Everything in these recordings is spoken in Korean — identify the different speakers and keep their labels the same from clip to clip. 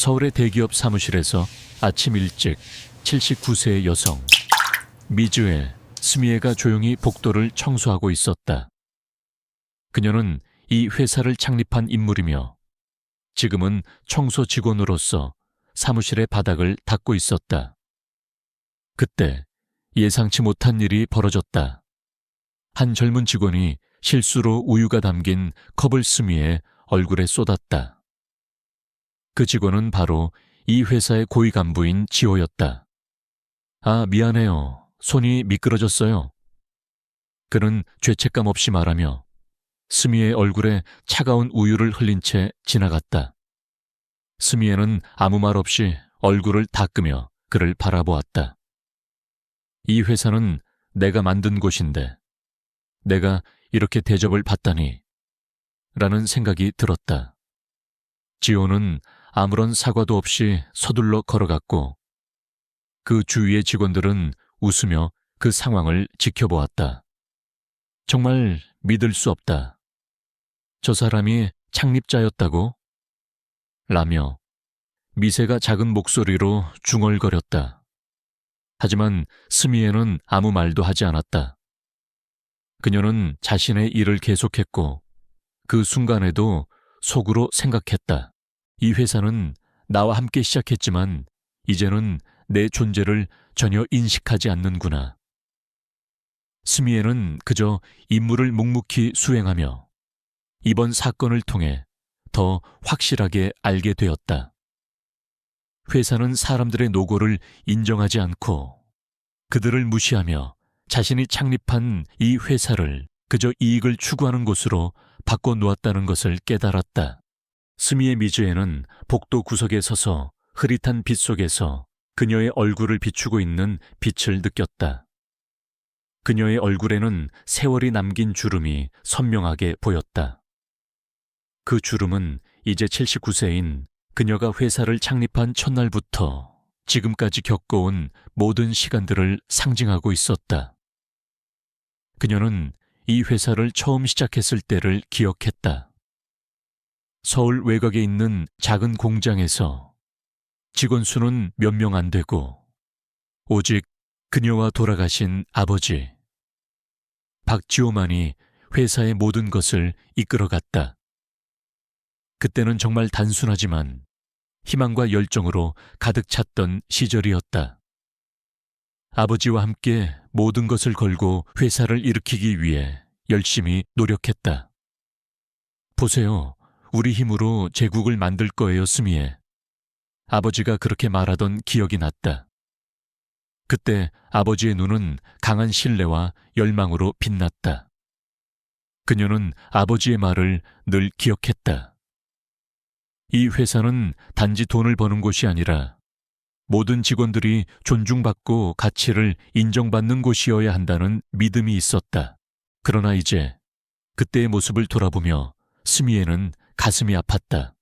Speaker 1: 서울의 대기업 사무실에서 아침 일찍 79세의 여성 미주엘 스미에가 조용히 복도를 청소하고 있었다. 그녀는 이 회사를 창립한 인물이며 지금은 청소 직원으로서 사무실의 바닥을 닦고 있었다. 그때 예상치 못한 일이 벌어졌다. 한 젊은 직원이 실수로 우유가 담긴 컵을 스미의 얼굴에 쏟았다. 그 직원은 바로 이 회사의 고위 간부인 지호였다. 아, 미안해요. 손이 미끄러졌어요. 그는 죄책감 없이 말하며 스미의 얼굴에 차가운 우유를 흘린 채 지나갔다. 스미에는 아무 말 없이 얼굴을 닦으며 그를 바라보았다. 이 회사는 내가 만든 곳인데 내가 이렇게 대접을 받다니 라는 생각이 들었다. 지호는 아무런 사과도 없이 서둘러 걸어갔고 그 주위의 직원들은 웃으며 그 상황을 지켜보았다. 정말 믿을 수 없다. 저 사람이 창립자였다고? 라며 미세가 작은 목소리로 중얼거렸다. 하지만 스미에는 아무 말도 하지 않았다. 그녀는 자신의 일을 계속했고 그 순간에도 속으로 생각했다. 이 회사는 나와 함께 시작했지만 이제는 내 존재를 전혀 인식하지 않는구나. 스미에는 그저 임무를 묵묵히 수행하며 이번 사건을 통해 더 확실하게 알게 되었다. 회사는 사람들의 노고를 인정하지 않고 그들을 무시하며 자신이 창립한 이 회사를 그저 이익을 추구하는 곳으로 바꿔 놓았다는 것을 깨달았다. 스미의 미주에는 복도 구석에 서서 흐릿한 빛 속에서 그녀의 얼굴을 비추고 있는 빛을 느꼈다. 그녀의 얼굴에는 세월이 남긴 주름이 선명하게 보였다. 그 주름은 이제 79세인 그녀가 회사를 창립한 첫날부터 지금까지 겪어온 모든 시간들을 상징하고 있었다. 그녀는 이 회사를 처음 시작했을 때를 기억했다. 서울 외곽에 있는 작은 공장에서 직원 수는 몇 명 안 되고 오직 그녀와 돌아가신 아버지 박지호만이 회사의 모든 것을 이끌어갔다. 그때는 정말 단순하지만 희망과 열정으로 가득 찼던 시절이었다. 아버지와 함께 모든 것을 걸고 회사를 일으키기 위해 열심히 노력했다. 보세요. 우리 힘으로 제국을 만들 거예요, 스미에. 아버지가 그렇게 말하던 기억이 났다. 그때 아버지의 눈은 강한 신뢰와 열망으로 빛났다. 그녀는 아버지의 말을 늘 기억했다. 이 회사는 단지 돈을 버는 곳이 아니라 모든 직원들이 존중받고 가치를 인정받는 곳이어야 한다는 믿음이 있었다. 그러나 이제 그때의 모습을 돌아보며 스미에는 가슴이 아팠다.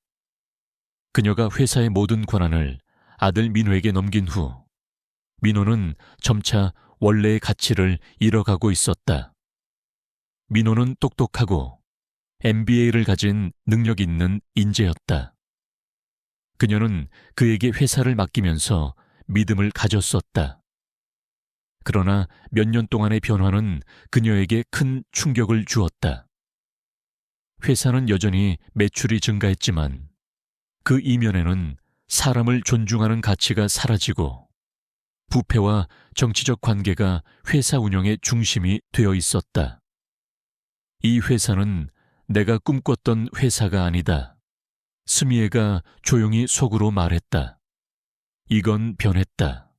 Speaker 1: 그녀가 회사의 모든 권한을 아들 민호에게 넘긴 후 민호는 점차 원래의 가치를 잃어가고 있었다. 민호는 똑똑하고 MBA를 가진 능력 있는 인재였다. 그녀는 그에게 회사를 맡기면서 믿음을 가졌었다. 그러나 몇 년 동안의 변화는 그녀에게 큰 충격을 주었다. 회사는 여전히 매출이 증가했지만 그 이면에는 사람을 존중하는 가치가 사라지고 부패와 정치적 관계가 회사 운영의 중심이 되어 있었다. 이 회사는 내가 꿈꿨던 회사가 아니다. 스미에가 조용히 속으로 말했다. 이건 변했다.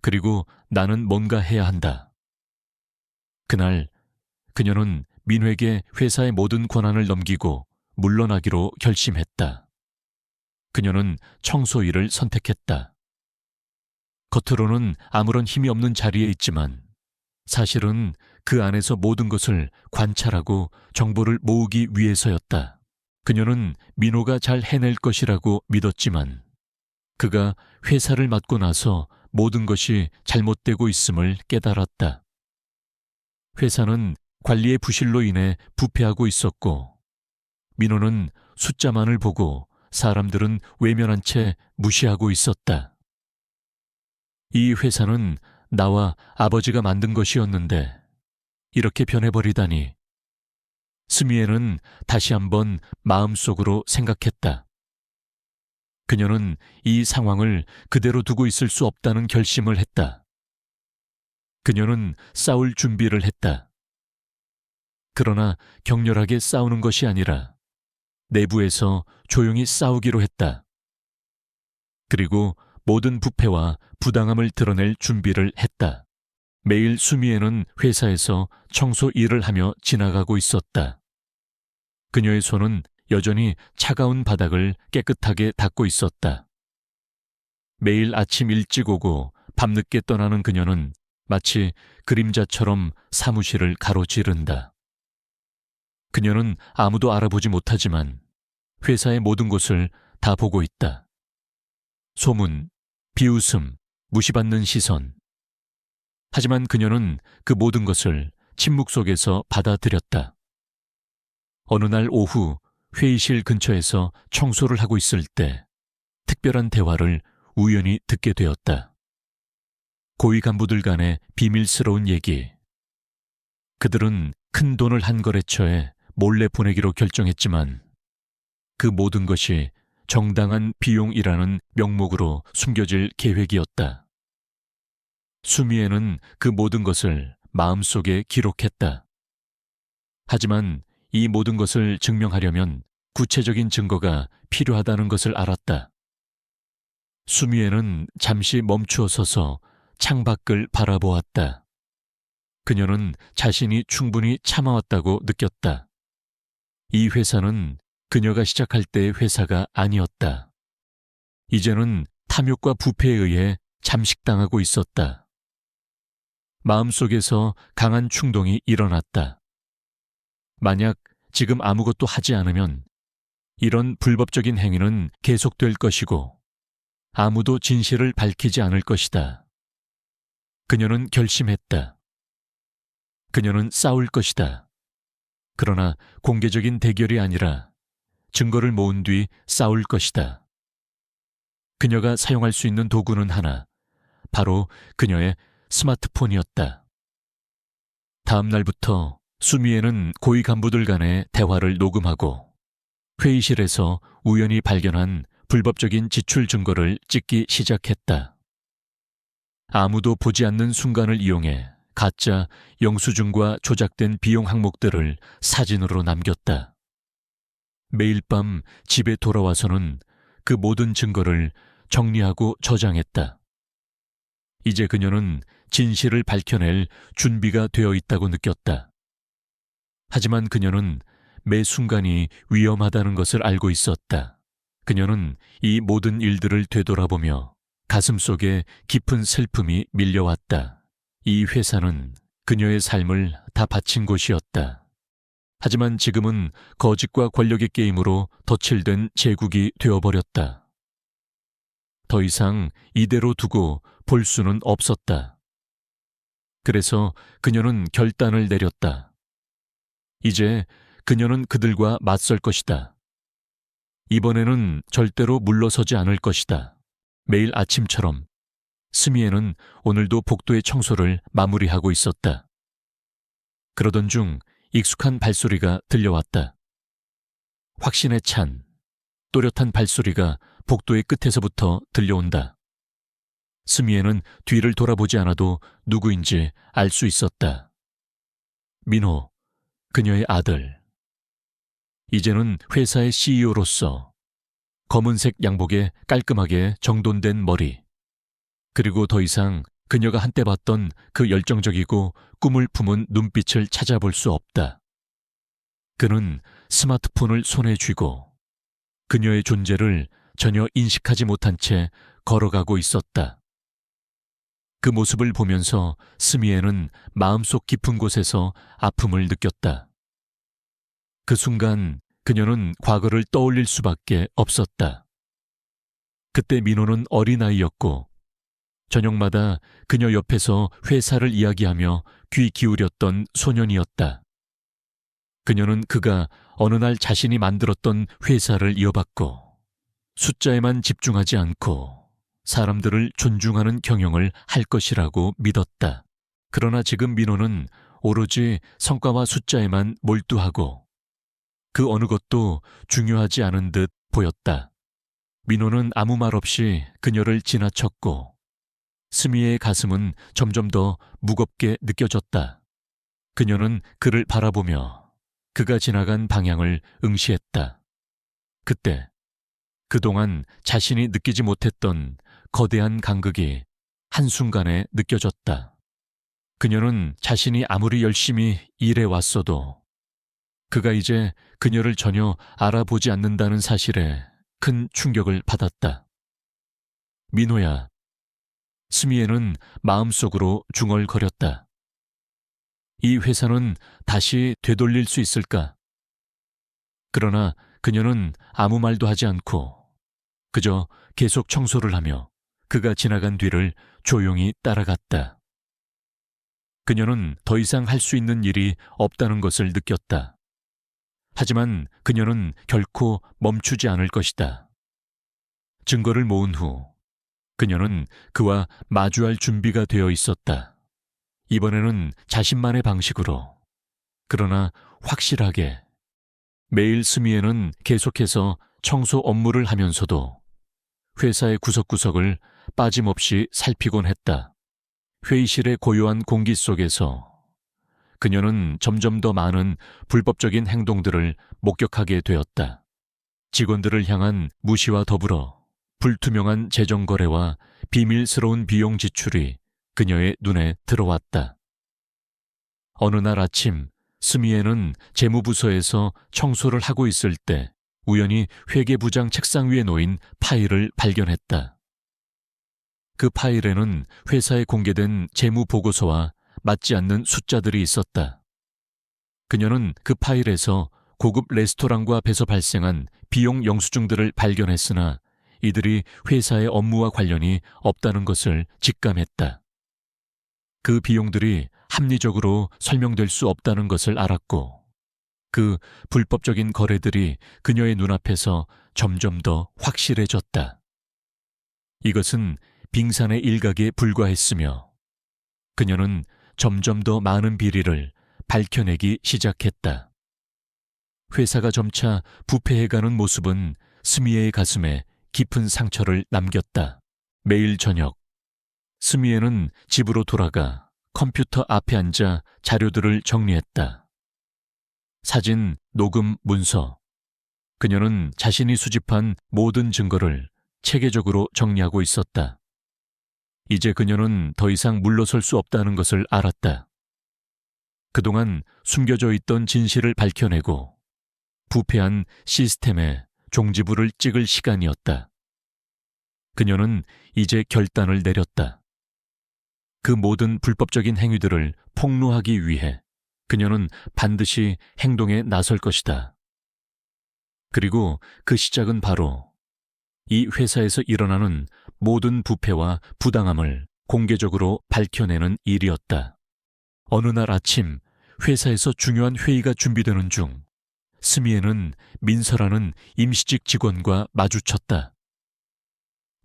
Speaker 1: 그리고 나는 뭔가 해야 한다. 그날 그녀는 민회에게 회사의 모든 권한을 넘기고 물러나기로 결심했다. 그녀는 청소 일을 선택했다. 겉으로는 아무런 힘이 없는 자리에 있지만 사실은 그 안에서 모든 것을 관찰하고 정보를 모으기 위해서였다. 그녀는 민호가 잘 해낼 것이라고 믿었지만 그가 회사를 맡고 나서 모든 것이 잘못되고 있음을 깨달았다. 회사는 관리의 부실로 인해 부패하고 있었고 민호는 숫자만을 보고 사람들은 외면한 채 무시하고 있었다. 이 회사는 나와 아버지가 만든 것이었는데 이렇게 변해버리다니. 스미에는 다시 한번 마음속으로 생각했다. 그녀는 이 상황을 그대로 두고 있을 수 없다는 결심을 했다. 그녀는 싸울 준비를 했다. 그러나 격렬하게 싸우는 것이 아니라 내부에서 조용히 싸우기로 했다. 그리고 모든 부패와 부당함을 드러낼 준비를 했다. 매일 수미에는 회사에서 청소 일을 하며 지나가고 있었다. 그녀의 손은 여전히 차가운 바닥을 깨끗하게 닦고 있었다. 매일 아침 일찍 오고 밤늦게 떠나는 그녀는 마치 그림자처럼 사무실을 가로지른다. 그녀는 아무도 알아보지 못하지만 회사의 모든 곳을 다 보고 있다. 소문, 비웃음, 무시받는 시선. 하지만 그녀는 그 모든 것을 침묵 속에서 받아들였다. 어느 날 오후 회의실 근처에서 청소를 하고 있을 때 특별한 대화를 우연히 듣게 되었다. 고위 간부들 간의 비밀스러운 얘기. 그들은 큰 돈을 한 거래처에 몰래 보내기로 결정했지만 그 모든 것이 정당한 비용이라는 명목으로 숨겨질 계획이었다. 수미에는 그 모든 것을 마음속에 기록했다. 하지만 이 모든 것을 증명하려면 구체적인 증거가 필요하다는 것을 알았다. 수미에는 잠시 멈추어 서서 창밖을 바라보았다. 그녀는 자신이 충분히 참아왔다고 느꼈다. 이 회사는 그녀가 시작할 때의 회사가 아니었다. 이제는 탐욕과 부패에 의해 잠식당하고 있었다. 마음속에서 강한 충동이 일어났다. 만약 지금 아무것도 하지 않으면 이런 불법적인 행위는 계속될 것이고 아무도 진실을 밝히지 않을 것이다. 그녀는 결심했다. 그녀는 싸울 것이다. 그러나 공개적인 대결이 아니라 증거를 모은 뒤 싸울 것이다. 그녀가 사용할 수 있는 도구는 하나, 바로 그녀의 스마트폰이었다. 다음 날부터 수미에는 고위 간부들 간의 대화를 녹음하고 회의실에서 우연히 발견한 불법적인 지출 증거를 찍기 시작했다. 아무도 보지 않는 순간을 이용해 가짜 영수증과 조작된 비용 항목들을 사진으로 남겼다. 매일 밤 집에 돌아와서는 그 모든 증거를 정리하고 저장했다. 이제 그녀는 진실을 밝혀낼 준비가 되어 있다고 느꼈다. 하지만 그녀는 매 순간이 위험하다는 것을 알고 있었다. 그녀는 이 모든 일들을 되돌아보며 가슴 속에 깊은 슬픔이 밀려왔다. 이 회사는 그녀의 삶을 다 바친 곳이었다. 하지만 지금은 거짓과 권력의 게임으로 덧칠된 제국이 되어버렸다. 더 이상 이대로 두고 볼 수는 없었다. 그래서 그녀는 결단을 내렸다. 이제 그녀는 그들과 맞설 것이다. 이번에는 절대로 물러서지 않을 것이다. 매일 아침처럼 스미에는 오늘도 복도의 청소를 마무리하고 있었다. 그러던 중 익숙한 발소리가 들려왔다. 확신에 찬 또렷한 발소리가 복도의 끝에서부터 들려온다. 스미에는 뒤를 돌아보지 않아도 누구인지 알 수 있었다. 민호, 그녀의 아들. 이제는 회사의 CEO로서 검은색 양복에 깔끔하게 정돈된 머리. 그리고 더 이상 그녀가 한때 봤던 그 열정적이고 꿈을 품은 눈빛을 찾아볼 수 없다. 그는 스마트폰을 손에 쥐고 그녀의 존재를 전혀 인식하지 못한 채 걸어가고 있었다. 그 모습을 보면서 스미에는 마음속 깊은 곳에서 아픔을 느꼈다. 그 순간 그녀는 과거를 떠올릴 수밖에 없었다. 그때 민호는 어린아이였고 저녁마다 그녀 옆에서 회사를 이야기하며 귀 기울였던 소년이었다. 그녀는 그가 어느 날 자신이 만들었던 회사를 이어받고 숫자에만 집중하지 않고 사람들을 존중하는 경영을 할 것이라고 믿었다. 그러나 지금 민호는 오로지 성과와 숫자에만 몰두하고 그 어느 것도 중요하지 않은 듯 보였다. 민호는 아무 말 없이 그녀를 지나쳤고 스미의 가슴은 점점 더 무겁게 느껴졌다. 그녀는 그를 바라보며 그가 지나간 방향을 응시했다. 그때 그동안 자신이 느끼지 못했던 거대한 간극이 한순간에 느껴졌다. 그녀는 자신이 아무리 열심히 일해 왔어도 그가 이제 그녀를 전혀 알아보지 않는다는 사실에 큰 충격을 받았다. 민호야. 스미에는 마음속으로 중얼거렸다. 이 회사는 다시 되돌릴 수 있을까? 그러나 그녀는 아무 말도 하지 않고 그저 계속 청소를 하며 그가 지나간 뒤를 조용히 따라갔다. 그녀는 더 이상 할 수 있는 일이 없다는 것을 느꼈다. 하지만 그녀는 결코 멈추지 않을 것이다. 증거를 모은 후 그녀는 그와 마주할 준비가 되어 있었다. 이번에는 자신만의 방식으로 그러나 확실하게 매일 스미에는 계속해서 청소 업무를 하면서도 회사의 구석구석을 빠짐없이 살피곤 했다. 회의실의 고요한 공기 속에서 그녀는 점점 더 많은 불법적인 행동들을 목격하게 되었다. 직원들을 향한 무시와 더불어 불투명한 재정 거래와 비밀스러운 비용 지출이 그녀의 눈에 들어왔다. 어느 날 아침 스미에는 재무부서에서 청소를 하고 있을 때 우연히 회계부장 책상 위에 놓인 파일을 발견했다. 그 파일에는 회사에 공개된 재무 보고서와 맞지 않는 숫자들이 있었다. 그녀는 그 파일에서 고급 레스토랑과 배서 발생한 비용 영수증들을 발견했으나 이들이 회사의 업무와 관련이 없다는 것을 직감했다. 그 비용들이 합리적으로 설명될 수 없다는 것을 알았고 그 불법적인 거래들이 그녀의 눈앞에서 점점 더 확실해졌다. 이것은 빙산의 일각에 불과했으며 그녀는 점점 더 많은 비리를 밝혀내기 시작했다. 회사가 점차 부패해가는 모습은 스미에의 가슴에 깊은 상처를 남겼다. 매일 저녁, 스미에는 집으로 돌아가 컴퓨터 앞에 앉아 자료들을 정리했다. 사진, 녹음, 문서. 그녀는 자신이 수집한 모든 증거를 체계적으로 정리하고 있었다. 이제 그녀는 더 이상 물러설 수 없다는 것을 알았다. 그동안 숨겨져 있던 진실을 밝혀내고 부패한 시스템에 종지부를 찍을 시간이었다. 그녀는 이제 결단을 내렸다. 그 모든 불법적인 행위들을 폭로하기 위해 그녀는 반드시 행동에 나설 것이다. 그리고 그 시작은 바로 이 회사에서 일어나는 모든 부패와 부당함을 공개적으로 밝혀내는 일이었다. 어느 날 아침 회사에서 중요한 회의가 준비되는 중 스미에는 민서라는 임시직 직원과 마주쳤다.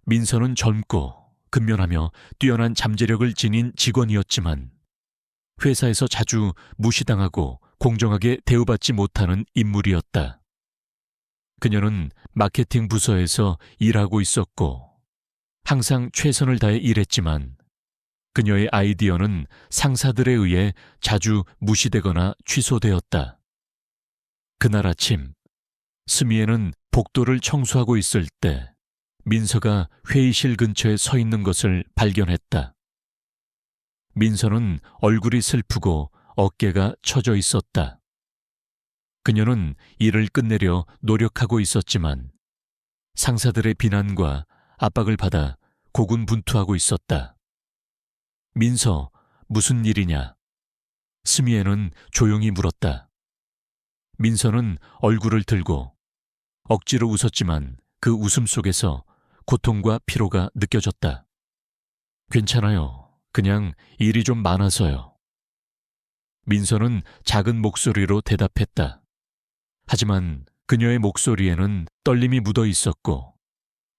Speaker 1: 민서는 젊고 근면하며 뛰어난 잠재력을 지닌 직원이었지만 회사에서 자주 무시당하고 공정하게 대우받지 못하는 인물이었다. 그녀는 마케팅 부서에서 일하고 있었고 항상 최선을 다해 일했지만 그녀의 아이디어는 상사들에 의해 자주 무시되거나 취소되었다. 그날 아침 스미에는 복도를 청소하고 있을 때 민서가 회의실 근처에 서 있는 것을 발견했다. 민서는 얼굴이 슬프고 어깨가 처져 있었다. 그녀는 일을 끝내려 노력하고 있었지만 상사들의 비난과 압박을 받아 고군분투하고 있었다. 민서, 무슨 일이냐? 스미에는 조용히 물었다. 민서는 얼굴을 들고 억지로 웃었지만 그 웃음 속에서 고통과 피로가 느껴졌다. 괜찮아요. 그냥 일이 좀 많아서요. 민서는 작은 목소리로 대답했다. 하지만 그녀의 목소리에는 떨림이 묻어 있었고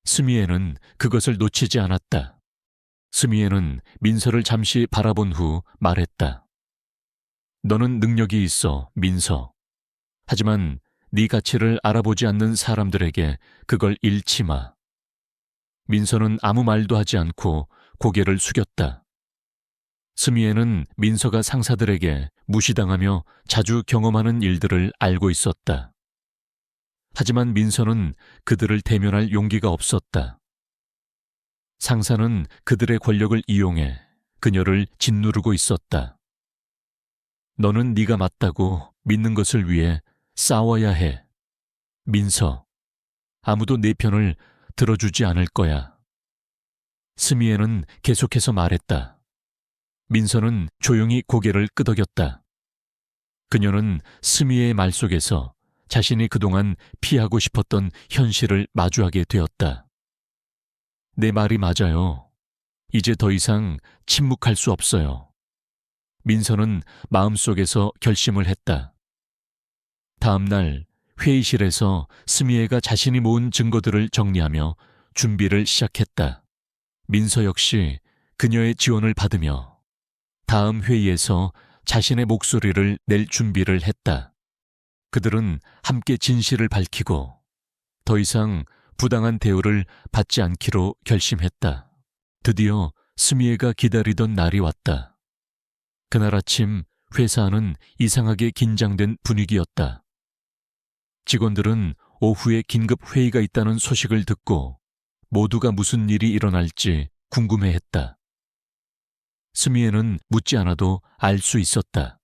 Speaker 1: 스미에는 그것을 놓치지 않았다. 스미에는 민서를 잠시 바라본 후 말했다. 너는 능력이 있어, 민서. 하지만 네 가치를 알아보지 않는 사람들에게 그걸 잃지 마. 민서는 아무 말도 하지 않고 고개를 숙였다. 스미에는 민서가 상사들에게 무시당하며 자주 경험하는 일들을 알고 있었다. 하지만 민서는 그들을 대면할 용기가 없었다. 상사는 그들의 권력을 이용해 그녀를 짓누르고 있었다. 너는 네가 맞다고 믿는 것을 위해 싸워야 해. 민서, 아무도 내 편을 들어주지 않을 거야. 스미에는 계속해서 말했다. 민서는 조용히 고개를 끄덕였다. 그녀는 스미의 말 속에서 자신이 그동안 피하고 싶었던 현실을 마주하게 되었다. 내 말이 맞아요. 이제 더 이상 침묵할 수 없어요. 민서는 마음속에서 결심을 했다. 다음 날 회의실에서 스미에가 자신이 모은 증거들을 정리하며 준비를 시작했다. 민서 역시 그녀의 지원을 받으며 다음 회의에서 자신의 목소리를 낼 준비를 했다. 그들은 함께 진실을 밝히고 더 이상 부당한 대우를 받지 않기로 결심했다. 드디어 스미에가 기다리던 날이 왔다. 그날 아침 회사 안은 이상하게 긴장된 분위기였다. 직원들은 오후에 긴급 회의가 있다는 소식을 듣고 모두가 무슨 일이 일어날지 궁금해했다. 스미에는 묻지 않아도 알 수 있었다.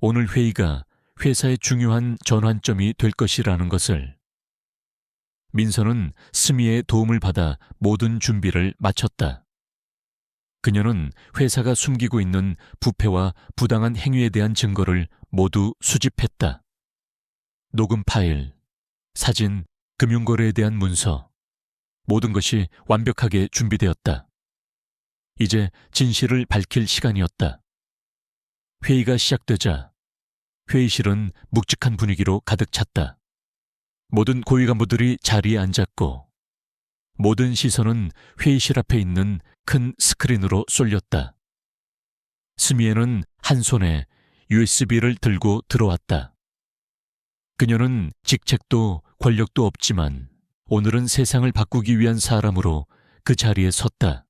Speaker 1: 오늘 회의가 회사의 중요한 전환점이 될 것이라는 것을. 민서는 스미의 도움을 받아 모든 준비를 마쳤다. 그녀는 회사가 숨기고 있는 부패와 부당한 행위에 대한 증거를 모두 수집했다. 녹음 파일, 사진, 금융거래에 대한 문서, 모든 것이 완벽하게 준비되었다. 이제 진실을 밝힐 시간이었다. 회의가 시작되자 회의실은 묵직한 분위기로 가득 찼다. 모든 고위 간부들이 자리에 앉았고 모든 시선은 회의실 앞에 있는 큰 스크린으로 쏠렸다. 스미에는 한 손에 USB를 들고 들어왔다. 그녀는 직책도 권력도 없지만 오늘은 세상을 바꾸기 위한 사람으로 그 자리에 섰다.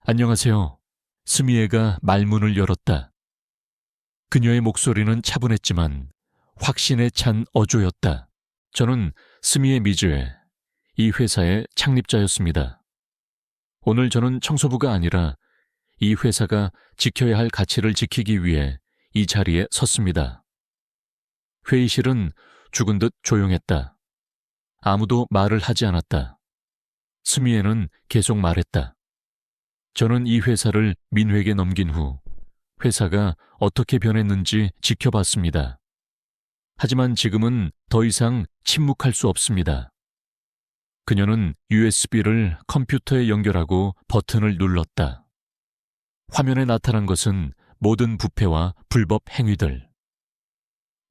Speaker 1: 안녕하세요. 스미에가 말문을 열었다. 그녀의 목소리는 차분했지만 확신에 찬 어조였다. 저는 스미의 미주에 이 회사의 창립자였습니다. 오늘 저는 청소부가 아니라 이 회사가 지켜야 할 가치를 지키기 위해 이 자리에 섰습니다. 회의실은 죽은 듯 조용했다. 아무도 말을 하지 않았다. 스미에는 계속 말했다. 저는 이 회사를 민회에게 넘긴 후 회사가 어떻게 변했는지 지켜봤습니다. 하지만 지금은 더 이상 침묵할 수 없습니다. 그녀는 USB를 컴퓨터에 연결하고 버튼을 눌렀다. 화면에 나타난 것은 모든 부패와 불법 행위들.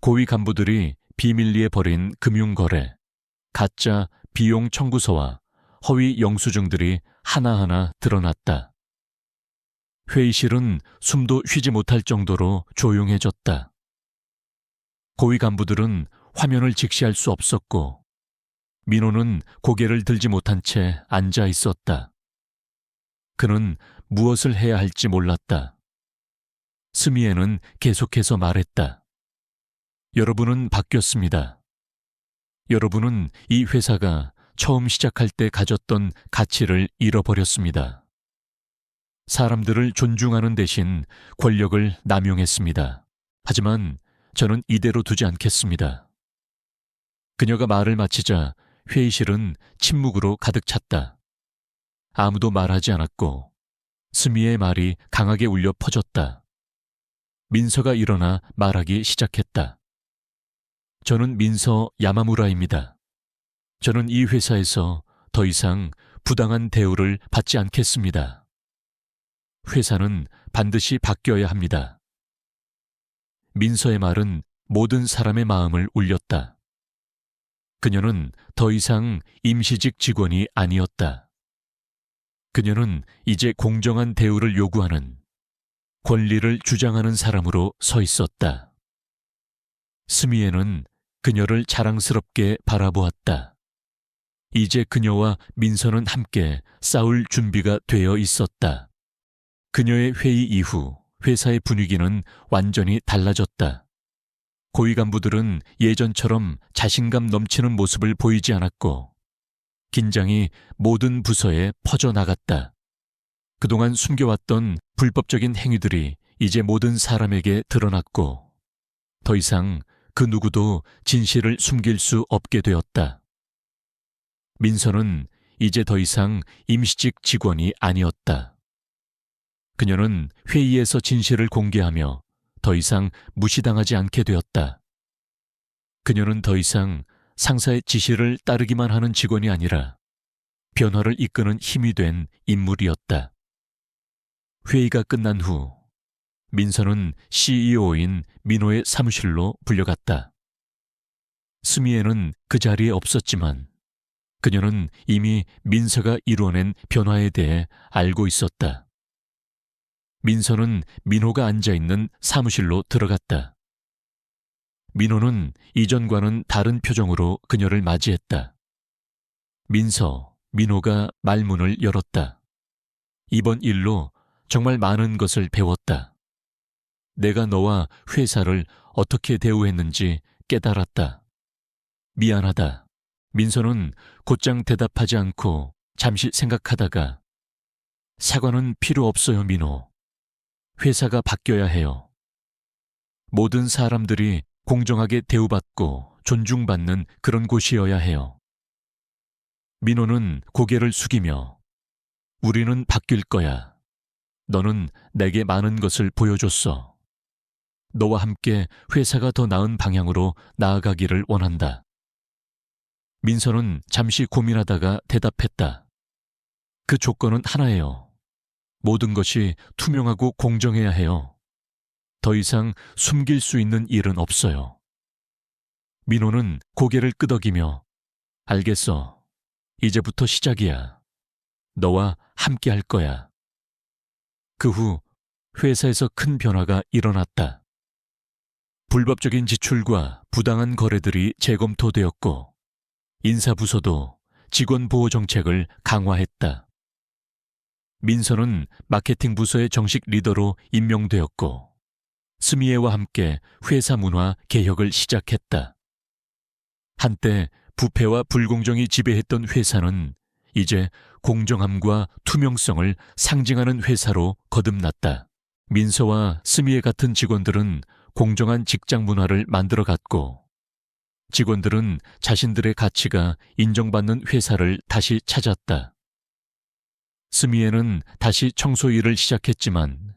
Speaker 1: 고위 간부들이 비밀리에 벌인 금융거래, 가짜 비용 청구서와 허위 영수증들이 하나하나 드러났다. 회의실은 숨도 쉬지 못할 정도로 조용해졌다. 고위 간부들은 화면을 직시할 수 없었고, 민호는 고개를 들지 못한 채 앉아 있었다. 그는 무엇을 해야 할지 몰랐다. 스미에는 계속해서 말했다. 여러분은 바뀌었습니다. 여러분은 이 회사가 처음 시작할 때 가졌던 가치를 잃어버렸습니다. 사람들을 존중하는 대신 권력을 남용했습니다. 하지만 저는 이대로 두지 않겠습니다. 그녀가 말을 마치자 회의실은 침묵으로 가득 찼다. 아무도 말하지 않았고 스미의 말이 강하게 울려 퍼졌다. 민서가 일어나 말하기 시작했다. 저는 민서 야마무라입니다. 저는 이 회사에서 더 이상 부당한 대우를 받지 않겠습니다. 회사는 반드시 바뀌어야 합니다. 민서의 말은 모든 사람의 마음을 울렸다. 그녀는 더 이상 임시직 직원이 아니었다. 그녀는 이제 공정한 대우를 요구하는 권리를 주장하는 사람으로 서 있었다. 스미에는 그녀를 자랑스럽게 바라보았다. 이제 그녀와 민서는 함께 싸울 준비가 되어 있었다. 그녀의 회의 이후 회사의 분위기는 완전히 달라졌다. 고위 간부들은 예전처럼 자신감 넘치는 모습을 보이지 않았고, 긴장이 모든 부서에 퍼져나갔다. 그동안 숨겨왔던 불법적인 행위들이 이제 모든 사람에게 드러났고, 더 이상 그 누구도 진실을 숨길 수 없게 되었다. 민서는 이제 더 이상 임시직 직원이 아니었다. 그녀는 회의에서 진실을 공개하며 더 이상 무시당하지 않게 되었다. 그녀는 더 이상 상사의 지시를 따르기만 하는 직원이 아니라 변화를 이끄는 힘이 된 인물이었다. 회의가 끝난 후 민서는 CEO인 민호의 사무실로 불려갔다. 스미에는 그 자리에 없었지만 그녀는 이미 민서가 이루어낸 변화에 대해 알고 있었다. 민서는 민호가 앉아 있는 사무실로 들어갔다. 민호는 이전과는 다른 표정으로 그녀를 맞이했다. 민서, 민호가 말문을 열었다. 이번 일로 정말 많은 것을 배웠다. 내가 너와 회사를 어떻게 대우했는지 깨달았다. 미안하다. 민서는 곧장 대답하지 않고 잠시 생각하다가 사과는 필요 없어요, 민호. 회사가 바뀌어야 해요. 모든 사람들이 공정하게 대우받고 존중받는 그런 곳이어야 해요. 민호는 고개를 숙이며 우리는 바뀔 거야. 너는 내게 많은 것을 보여줬어. 너와 함께 회사가 더 나은 방향으로 나아가기를 원한다. 민서는 잠시 고민하다가 대답했다. 그 조건은 하나예요. 모든 것이 투명하고 공정해야 해요. 더 이상 숨길 수 있는 일은 없어요. 민호는 고개를 끄덕이며 알겠어. 이제부터 시작이야. 너와 함께 할 거야. 그 후 회사에서 큰 변화가 일어났다. 불법적인 지출과 부당한 거래들이 재검토되었고 인사부서도 직원 보호 정책을 강화했다. 민서는 마케팅 부서의 정식 리더로 임명되었고 스미에와 함께 회사 문화 개혁을 시작했다. 한때 부패와 불공정이 지배했던 회사는 이제 공정함과 투명성을 상징하는 회사로 거듭났다. 민서와 스미에 같은 직원들은 공정한 직장 문화를 만들어 갔고 직원들은 자신들의 가치가 인정받는 회사를 다시 찾았다. 스미에는 다시 청소 일을 시작했지만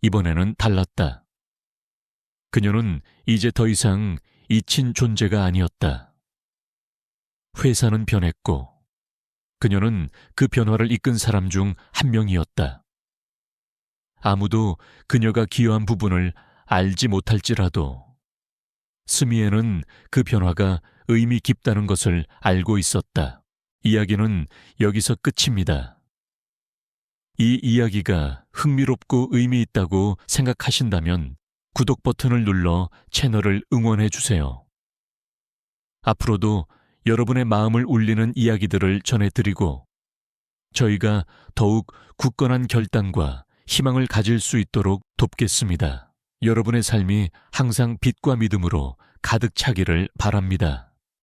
Speaker 1: 이번에는 달랐다. 그녀는 이제 더 이상 잊힌 존재가 아니었다. 회사는 변했고 그녀는 그 변화를 이끈 사람 중 한 명이었다. 아무도 그녀가 기여한 부분을 알지 못할지라도 스미에는 그 변화가 의미 깊다는 것을 알고 있었다. 이야기는 여기서 끝입니다. 이 이야기가 흥미롭고 의미 있다고 생각하신다면 구독 버튼을 눌러 채널을 응원해 주세요. 앞으로도 여러분의 마음을 울리는 이야기들을 전해드리고 저희가 더욱 굳건한 결단과 희망을 가질 수 있도록 돕겠습니다. 여러분의 삶이 항상 빛과 믿음으로 가득 차기를 바랍니다.